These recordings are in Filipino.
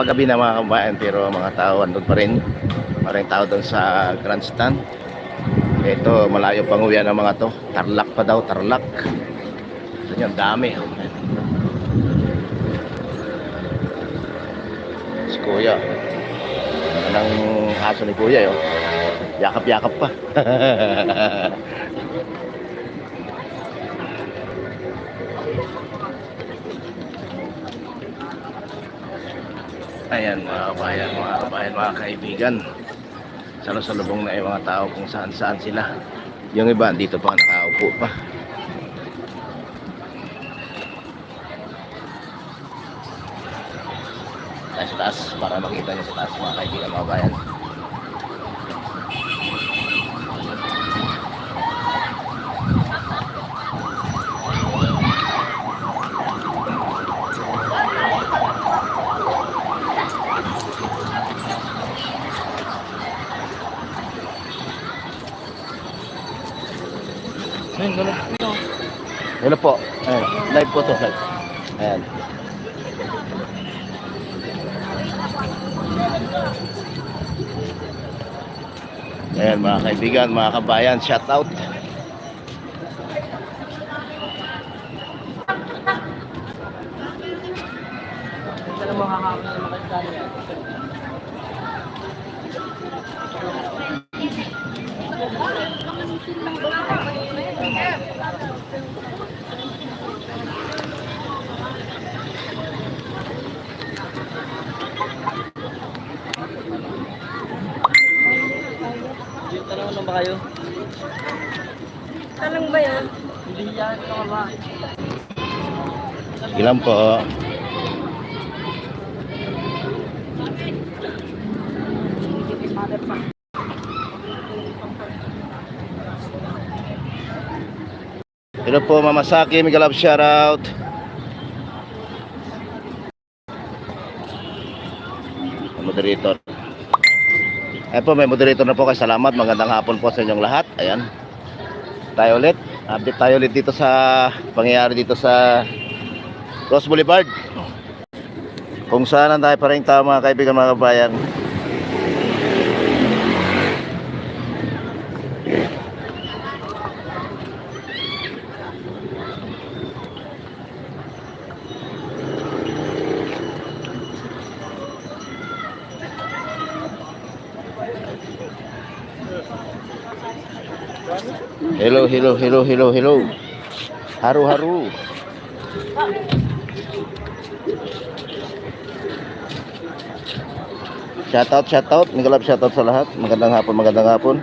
papagabi na mga kabayan pero mga tao andun pa rin. Maraming tao doon sa grandstand. Ito, malayo pang uwian ng mga to. Tarlac pa daw, Tarlac. Ito yung dami. Si Kuya. Anong aso ni Kuya yun? Yakap-yakap pa. Ayan mga kabayan, mga kabayan, mga kaibigan. Salusalubong na yung mga tao kung saan saan sila. Yung iba, dito pa nakaupo pa. Tayo sa taas para makita niyo sa taas mga kaibigan, mga bayan. Ayun, ganun. Hello po. Ayan, live po to, live. Ayan. Ayan mga kaibigan, mga kabayan, shout out. Tanong lang ba yun? Hindi yan, ka ba? Ilan po? Hello po Mama Saki, Miguel Love shout out. Moderator. Ayan po, may moderator na po kayo. Salamat. Magandang hapon po sa inyong lahat. Ayan. Tayo ulit. Update tayo ulit dito sa pangyayari dito sa Ross Boulevard. Kung saan tayo pa rin tao mga kaibigan mga kabayan. Hello, hello, hello, hello, hello. Haru, haru. Shoutout, shoutout. Migalab shoutout sa lahat. Magandang hapon, magandang hapon.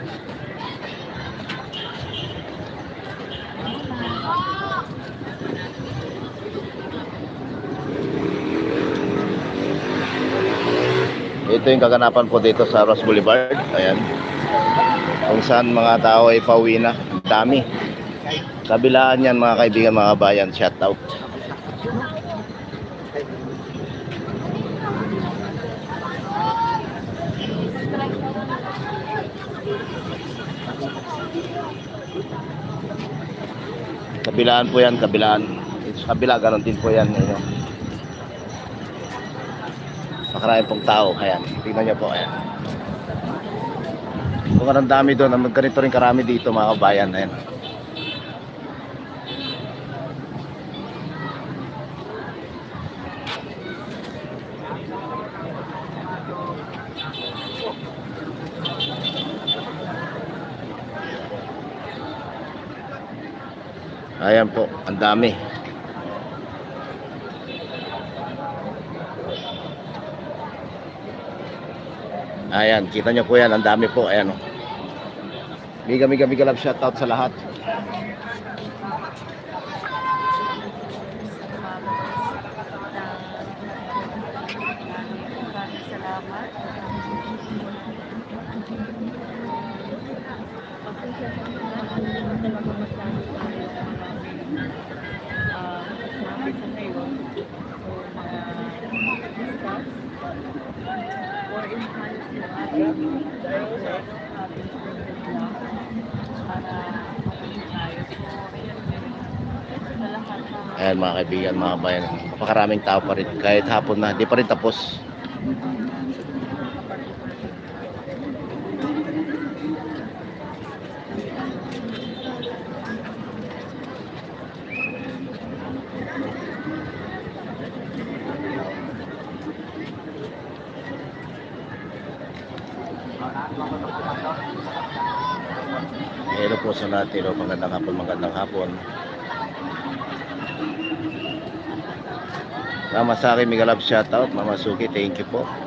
Ito yung kaganapan po dito sa Ross Boulevard. Ayan. Kung saan mga tao ay pauwi na. Dami. Kabilaan yan mga kaibigan, mga bayan. Shoutout. Kabilaan po yan, kabilaan. Sa kabila, ganon din po yan. Ayan. Makarami pong tao. Ayan, tingnan niyo po. Ayan. Kung anong dami doon, ang ganito rin karami dito mga kabayan. Ayan. Ayan po, ang dami. Ayan, kita nyo po yan, ang dami po. Ayan o. Miga, miga, miga love shoutout sa lahat. Ayan mga kaibigan, mga bayan. Napakaraming tao pa rin. Kahit hapon na, di pa rin tapos. Hello po sa natin. Magandang hapon, magandang hapon. Mama Saki, Miguel Love, shoutout. Mama Suki, thank you po.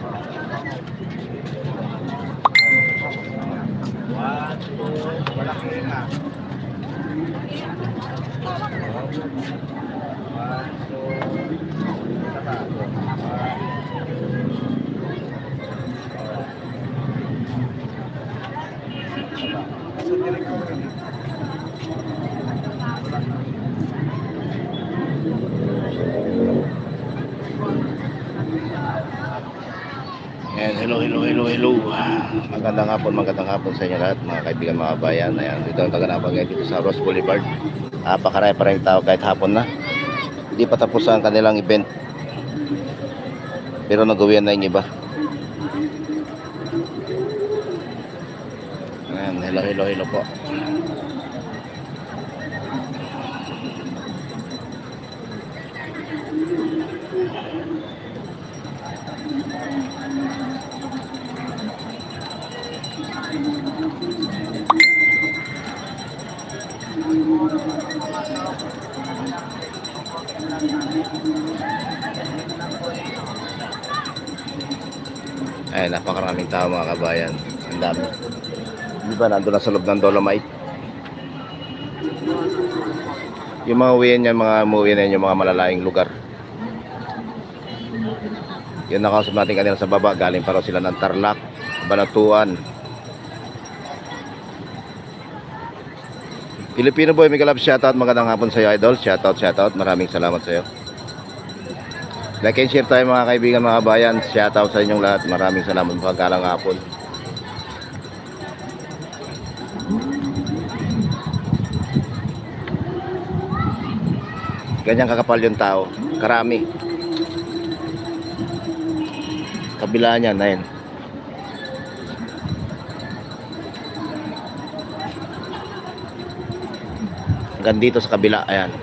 Ayan, hello, hello, hello, hello. Magandang hapon, magandang hapon sa inyo lahat, mga kaibigan, mga bayan. Ayan, dito ang kaganapan ngayon dito sa Ross Boulevard. Napakarami pa rin tao kahit hapon na. Hindi pa tapos ang kanilang event. Pero nagawian na yung iba. Ayan, hello, hello, hello po. Ang dami. Di ba, nandun na sa loob ng Dolomite. Yung mga uwi niya, mga umuwi na yun, yung mga malalaying lugar. Yung nakausap natin kanina sa baba, galing pa sila ng Tarlac, Banatuan. Filipino boy, Miguel Love, shoutout. Magandang hapon sa iyo, idol. Shoutout, shoutout. Maraming salamat sa iyo. Like and share tayo mga kaibigan, mga bayan. Shoutout sa inyong lahat. Maraming salamat pagkalang hapon. Ganyan kakapal yung tao. Karami. Kabila niya na yun. Hanggang dito sa kabila. Ayan.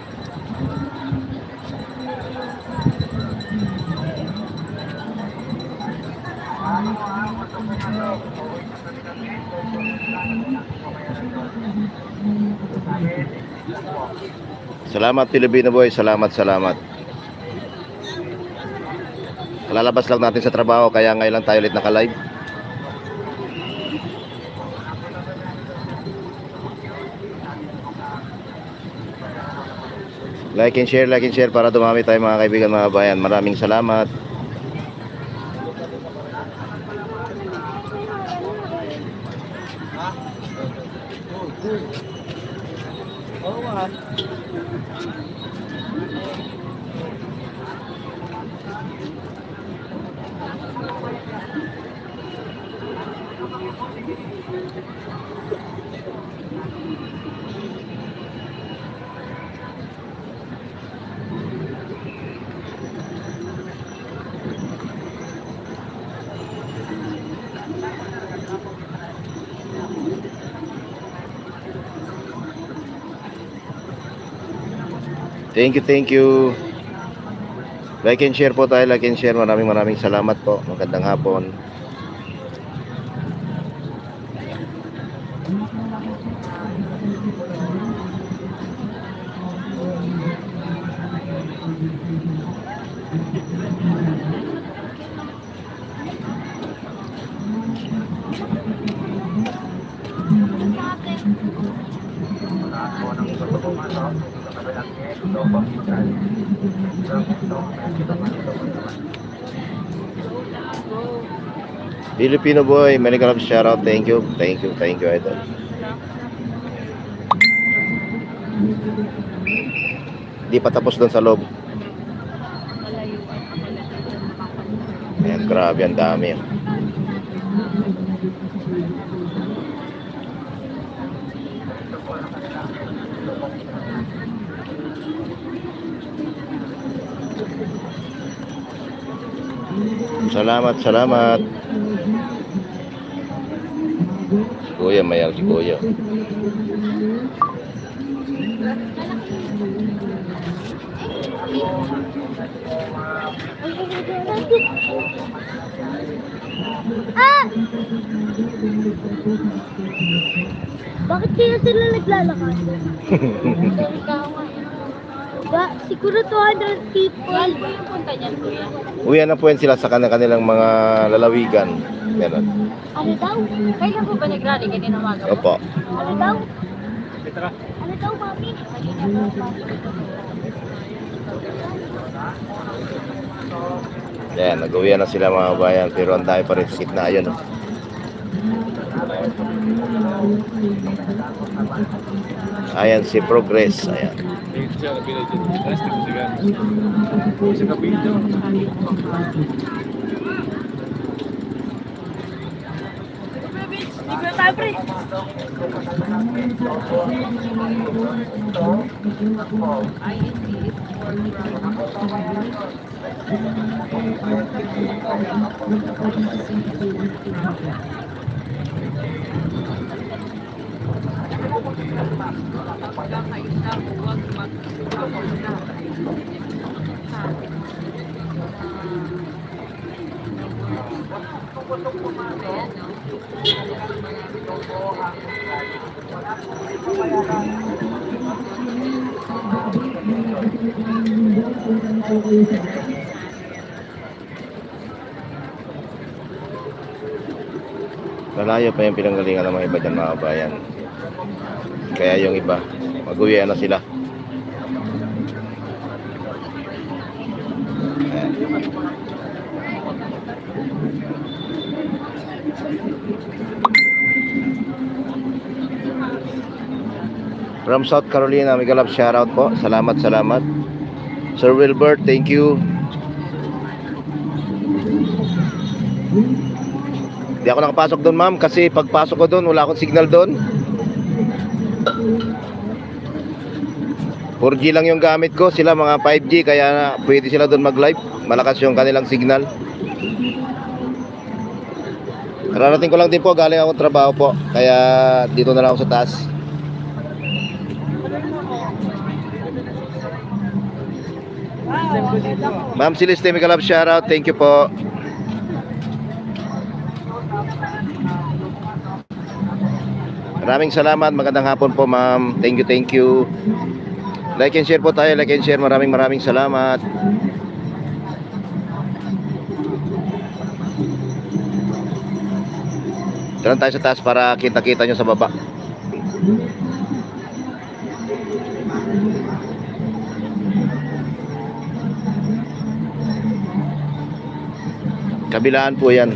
Salamat Filipino boy, salamat, salamat. Kalalabas lang natin sa trabaho kaya ngayon lang tayo ulit naka-live. Like and share, like and share para dumami tayo mga kaibigan, mga bayan. Maraming salamat. Thank you, thank you. Like and share po tayo, like and share. Maraming maraming salamat po. Magandang hapon. Filipino boy, many love shout out. Thank you. Thank you. Thank you, idol. Di pa tapos doon sa loob. Ayan, grabe, ang dami. Salamat, salamat. Si Kuya, mayal si Kuya. Ah! Bakit kaya sila naglalakad? ba, siguro 200 people. Saan po yung punta niyan, kuya? Uwi na po yan sila sa kanilang mga lalawigan. Meron. Ano daw? Kailan po ba nag-rally? Kanina umaga po? Opo. Ano daw? Ano daw, mami? Ayan, nag-uwi na sila mga bayan. Pero ang dami pa rin sa gitna. Ayun. oh. Ayan si Progress. Ayan. Якщо білеті, десь так зав'язано. Ось яка білеті. Thank you. Libre tayo, pre. Malayo pa yung pinanggalingan ng mga iba dyan mga bayan. Kaya yung iba, mag-uwi na sila. From South Carolina, mega love shoutout po. Salamat, salamat. Sir Wilbert, thank you. Di ako nakapasok doon, ma'am, kasi pagpasok ko doon, wala akong signal doon. 4G lang yung gamit ko, sila mga 5G, kaya pwede sila doon mag-live. Malakas yung kanilang signal. Kararating ko lang din po, galing akong trabaho po. Kaya dito na lang ako sa taas. Ma'am Celeste, may kalab shoutout. Thank you po. Maraming salamat. Magandang hapon po, ma'am. Thank you, thank you. Like and share po tayo. Like and share. Maraming maraming salamat. Doon tayo sa taas para kita-kita nyo sa baba. Kabilaan po yan.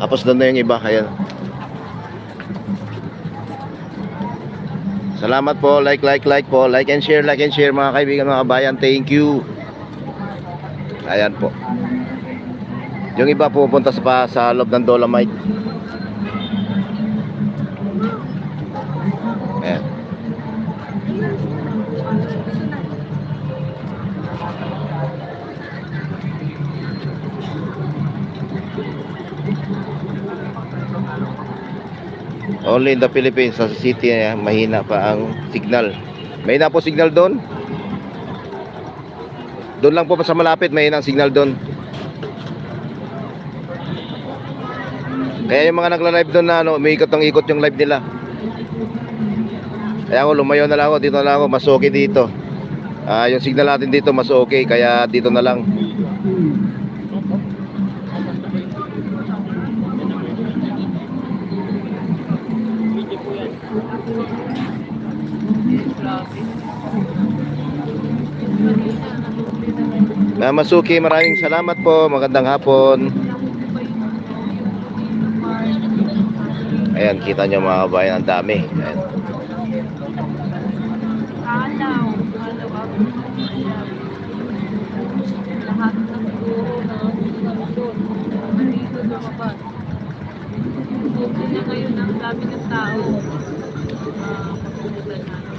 Tapos doon na yung iba. Ayan. Salamat po. Like, like, like po. Like and share, like and share mga kaibigan, mga kabayan. Thank you. Ayan po. Yung iba pupunta sa, pa, sa loob ng Dolomite. Only in the Philippines, sa city, eh, mahina pa ang signal. Mahina po signal doon. Doon lang po sa malapit, mahina ang signal doon. Kaya yung mga nagla-live doon na ano, umiikot ng ikot yung live nila. Kaya ako lumayo na lang ako, dito na lang ako, mas okay dito. Ah, yung signal natin dito mas okay, kaya dito na lang. Ma'am Masuki, maraming salamat po. Magandang hapon. Ayan, kita nyo mga kabayan, ang dami. Ayan.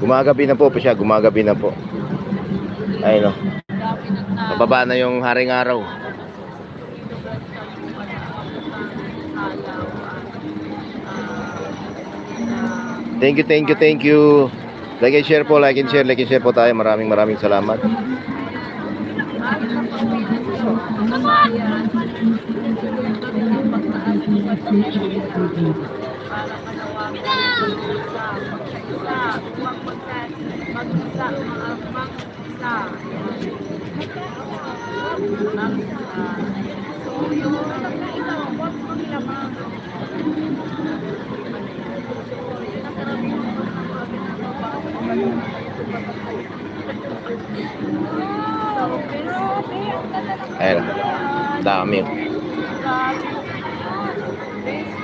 Gumagabi na po po siya, gumagabi na po. Ayun o. pababa na yung haring araw. Thank you, thank you, thank you. Like and share po, like and share, like and share po tayo. Maraming maraming salamat. Ayun, dami.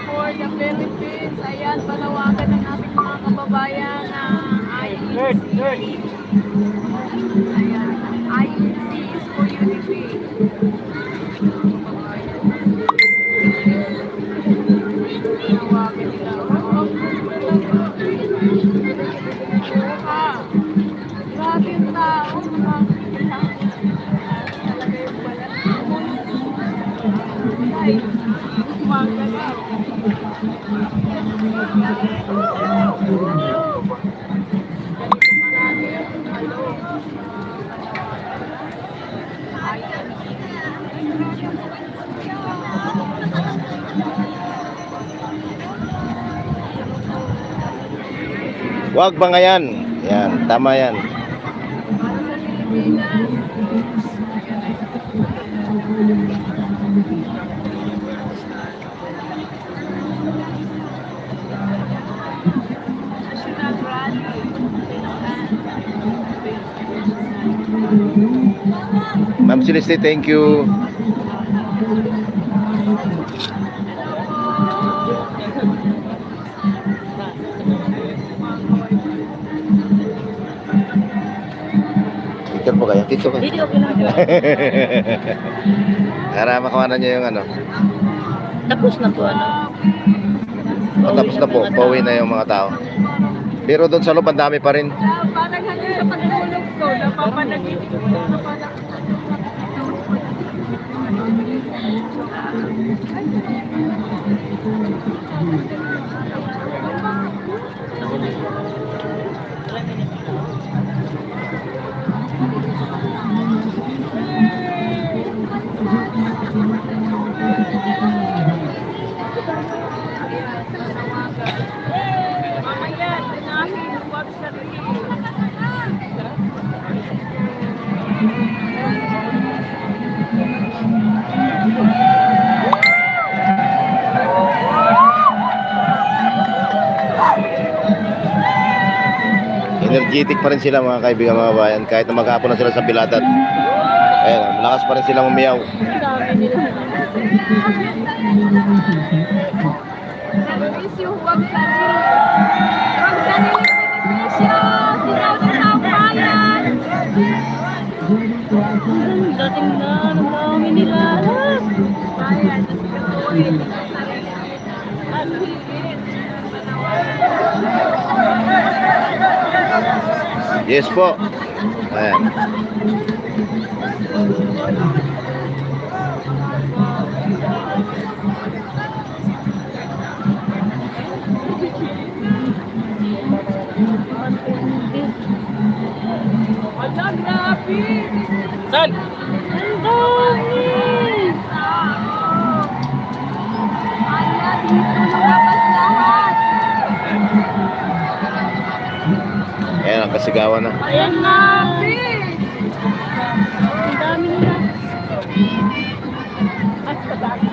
For the Philippines. Ayan, panawagan ng ating mga kababayan na IEC. Ayan, IEC Wag ba nga yan? Yan, tama yan. para sa Ma'am Celeste, thank you. Picture po kayo. Dito ka. Hindi, okay lang. Para makawanan niyo yung ano. Tapos na po ano. O, tapos na po. Pauwi na yung mga tao. Pero doon sa loob, ang dami pa rin. Thank you. Energetic pa rin sila mga kaibigan mga bayan. Kahit na maghapon na sila sa Pilatat. Ayan, malakas pa rin silang umiyaw. Yes po. Ayan. Wala. Saan? Kasigawan na. Ayan grabe! Ang dami nila. At dami.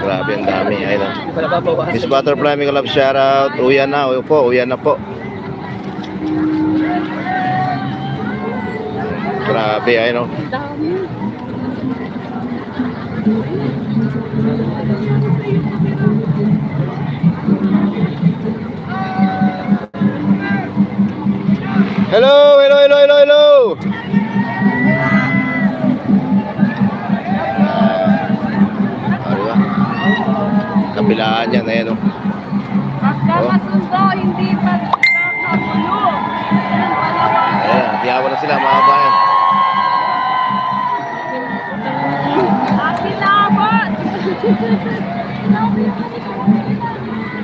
Grabe ang dami. Ayun. nababawasan. Miss Butterfly, may love shoutout. Uyan na. Uyan po. Uyan na po. Grabe. Ayun o. Ang dami. Hello, hello, hello, hello, hello. Ba? Kabilaan yan, ayan oh. Magkakasundo, hindi. Yan, palawan. Ayan, hatiyawan na sila mga. Happy laban!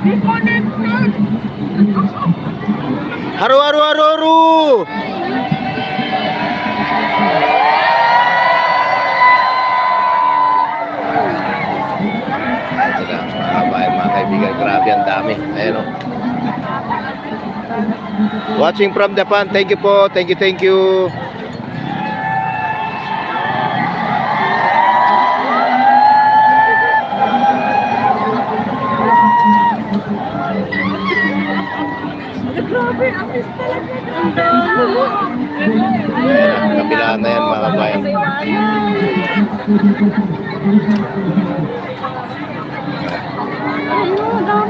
Be connected! Haru, haru, haru, haru! Dami. Watching from Japan, thank you po, thank you, thank you.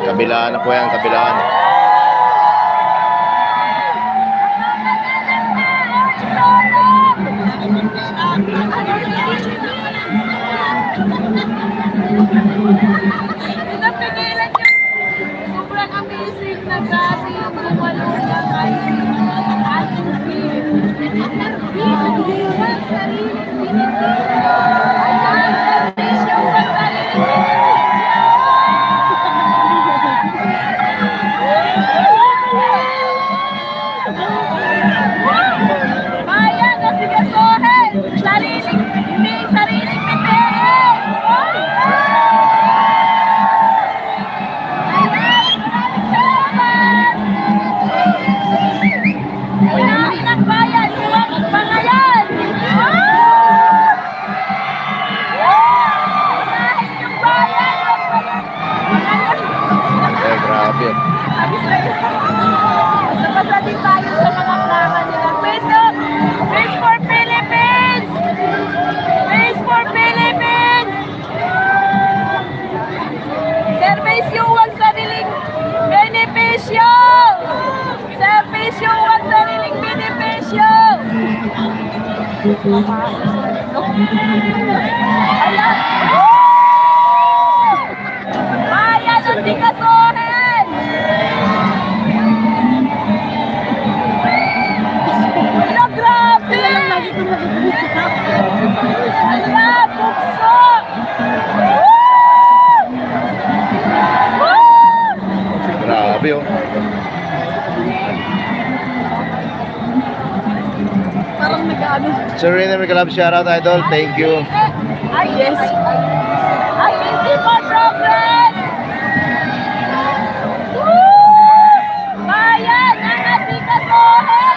Kabilaan na po yan, kabilaan. Pinapigilan Grabe. Basta din tayo sa mga plaka nila. Peso! Peace for Philippines! Peace for Philippines! Servisyo huwag sariling benepisyo! Servisyo huwag sariling benepisyo! Ayan! Bayan Grabe oh. Parang nag-ano. Serena Mikalab, shout out idol. Thank you. Ay, yes. I can see more progress! Woo! Bayan ang asikasuhin! Di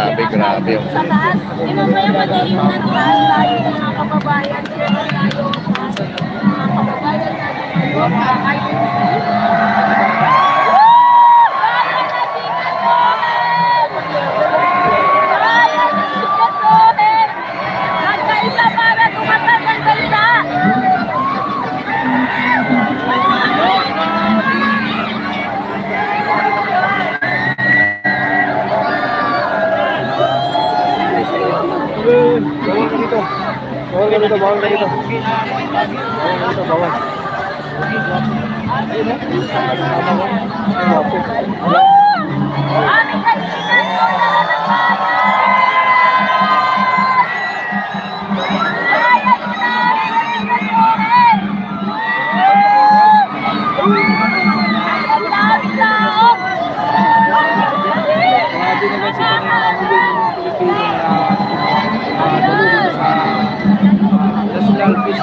Grabe, grabe. oh. Sa taas, yung magiging ng taas tayo mga kababayan? Hirap tayo mga kababayan natin ITC. ini tuh bawang lagi tuh. Bawang itu bawang. Ini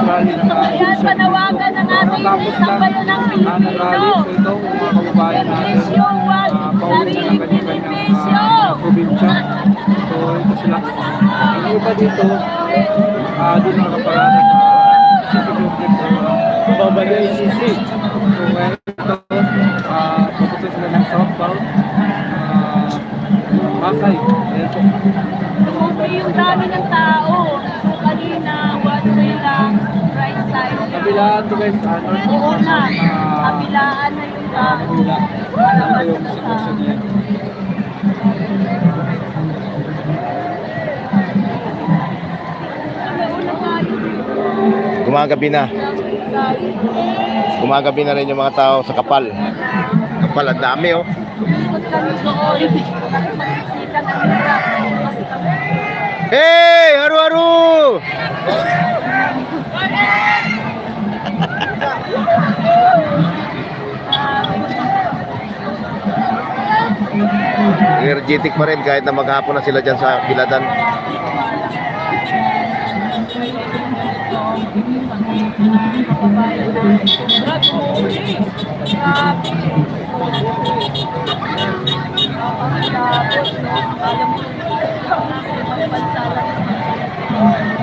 Ayan, panawagan ng ating lang, bayan ng ah, Pilipino. po ito, mga kababayan natin. Benepisyo, wag Ah, pauwi na ng sariling benepisyo. uh, probinsya. So, ito sila. Iba dito, ah, di nakaparada sa city complex o Babagay CC. So, ngayon ito, ah, papunta sila ng southbound. Ah, Pasay. Ayan po. Sumubay yung dami ng tao. Kabilaan to guys, ah, north Oo na, ah, kabilaan na yung. Manila. Palabas Ito yung sa sitwasyon niya. Una tayo. Gumagabi na. Gumagabi na rin yung mga tao sa kapal. Kapal, ang dami oh. Ikot kami Energetic pa rin kahit na maghapon na sila dyan sa Biladan. Tapos, no,